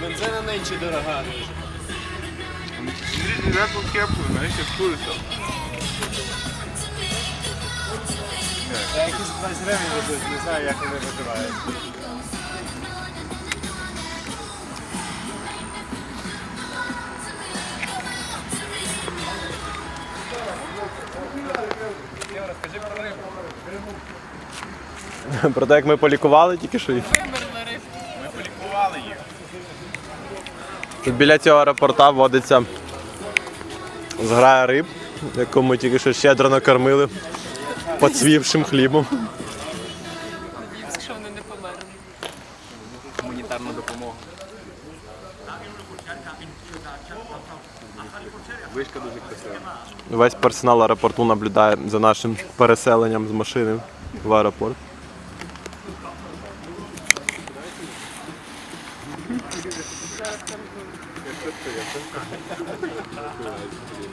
Бензина нинче дорога. Андрій не таку кепку, знаєш, як куриця. Я якісь 20 гривень ведуть, не знаю, як вони виживають. Про те, як ми полікували тільки що їх. Полікували їх. Тут біля цього аеропорта водиться зграя риб, яку ми тільки що щедро накормили поцвівшим хлібом. Що вони не померли. Гуманітарна допомога. Вишка дуже красива. Весь персонал аеропорту наблюдає за нашим переселенням з машини в аеропорт. ちょっとやった。